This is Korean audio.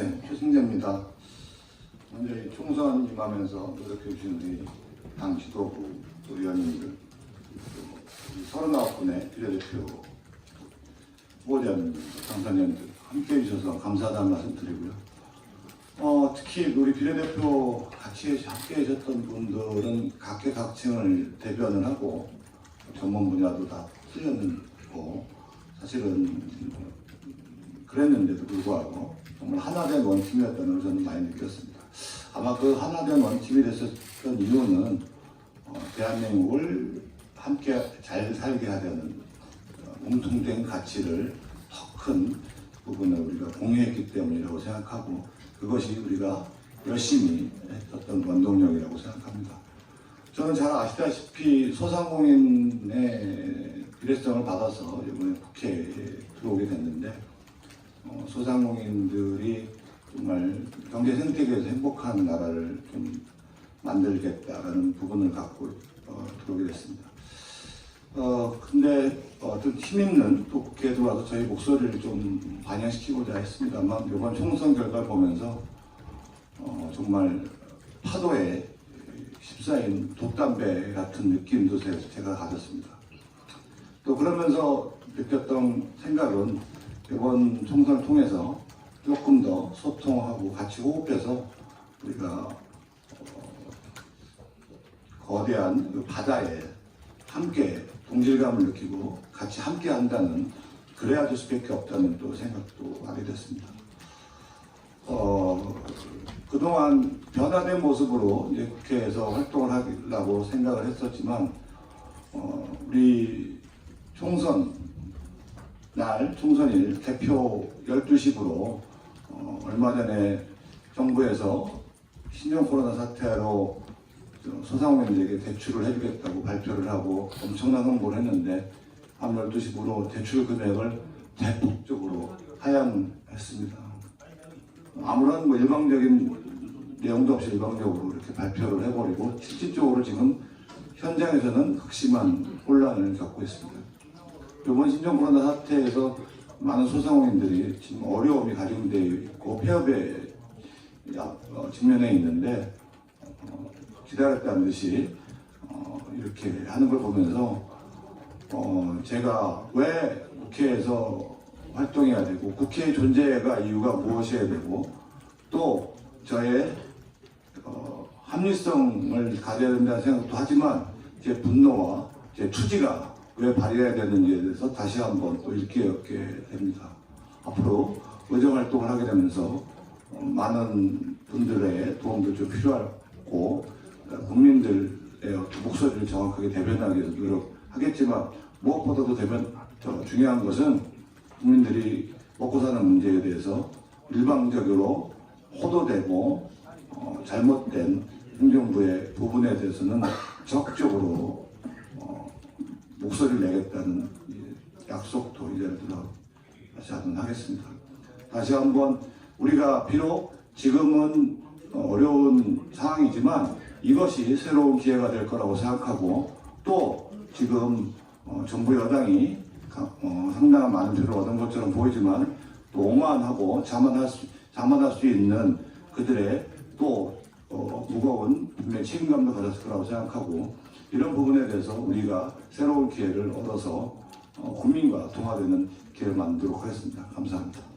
네, 최승재입니다. 먼저 이 총선 임하면서 노력해 주신 우리 당 지도부 또 의원님들 또 39분의 비례대표 후보자님, 당선인들 함께 해주셔서 감사하다는 말씀 드리고요. 어, 특히 우리 비례대표 같이 함께 하셨던 분들은 각계각층을 대변을 하고 전문 분야도 다 틀렸고 사실은 그랬는데도 불구하고 정말 하나된 원팀이었다는 걸 저는 많이 느꼈습니다. 아마 그 하나된 원팀이 됐었던 이유는 어, 대한민국을 함께 잘 살게 하려는 어, 공통된 가치를 더 큰 부분을 우리가 공유했기 때문이라고 생각하고 그것이 우리가 열심히 했었던 원동력이라고 생각합니다. 저는 잘 아시다시피 소상공인의 비례성을 받아서 이번에 국회에 들어오게 됐는데 어, 소상공인들이 정말 경제 생태계에서 행복한 나라를 좀 만들겠다라는 부분을 갖고 어, 들어오게 됐습니다. 어 근데 어, 좀힘 있는 또 국회에 들어와서 저희 목소리를 좀 반영시키고자 했습니다만 이번 총선 결과를 보면서 어, 정말 파도에 휩싸인 돛담배 같은 느낌도 제- 제가 가졌습니다. 또 그러면서 느꼈던 생각은 이번 총선을 통해서 조금 더 소통하고 같이 호흡해서 우리가 어, 거대한 그 바다에 함께 동질감을 느끼고 같이 함께 한다는 그래야 될 수밖에 없다는 또 생각도 하게 됐습니다. 어, 그동안 변화된 모습으로 이제 국회에서 활동을 하려고 생각을 했었지만 어, 우리 총선 날 총선일 대표 12시부로 어, 얼마 전에 정부에서 신종 코로나 사태로 저 소상공인들에게 대출을 해주겠다고 발표를 하고 엄청난 홍보를 했는데 밤 12시부로 대출 금액을 대폭적으로 하향했습니다. 아무런 뭐 일방적인 내용도 없이 일방적으로 이렇게 발표를 해버리고 실질적으로 지금 현장에서는 극심한 혼란을 겪고 있습니다. 이번 신종 코로나 사태에서 많은 소상공인들이 지금 어려움이 가중되어 있고 폐업에 야- 어, 직면해 있는데 어, 기다렸다는 듯이 어, 이렇게 하는 걸 보면서 어, 제가 왜 국회에서 활동해야 되고 국회의 존재가 이유가 무엇이어야 되고 또 저의 어, 합리성을 가져야 된다는 생각도 하지만 제 분노와 제 투지가 왜 발휘해야 되는지에 대해서 다시 한번 또 일깨닫게 됩니다. 앞으로 의정 활동을 하게 되면서 어, 많은 분들의 도움도 좀 필요하고 어, 국민들의 목소리를 정확하게 대변하기 위해서 노력하겠지만 무엇보다도 대변 더 중요한 것은 국민들이 먹고 사는 문제에 대해서 일방적으로 호도되고 어, 잘못된 행정부의 부분에 대해서는 적극적으로 어, 목소리를 내겠다는 이 약속도 이제를 들어 다시 한번 하겠습니다. 다시 한번 우리가 비록 지금은 어, 어려운 상황이지만 이것이 새로운 기회가 될 거라고 생각하고 또 지금 어, 정부 여당이 가- 어, 상당한 많은 표를 얻은 것처럼 보이지만 또 오만하고 자만할 수, 자만할 수 있는 그들의 또 어, 무거운 분명히 책임감도 가졌을 거라고 생각하고 이런 부분에 대해서 우리가 새로운 기회를 얻어서 어, 국민과 통합되는 기회를 만들도록 하겠습니다. 감사합니다.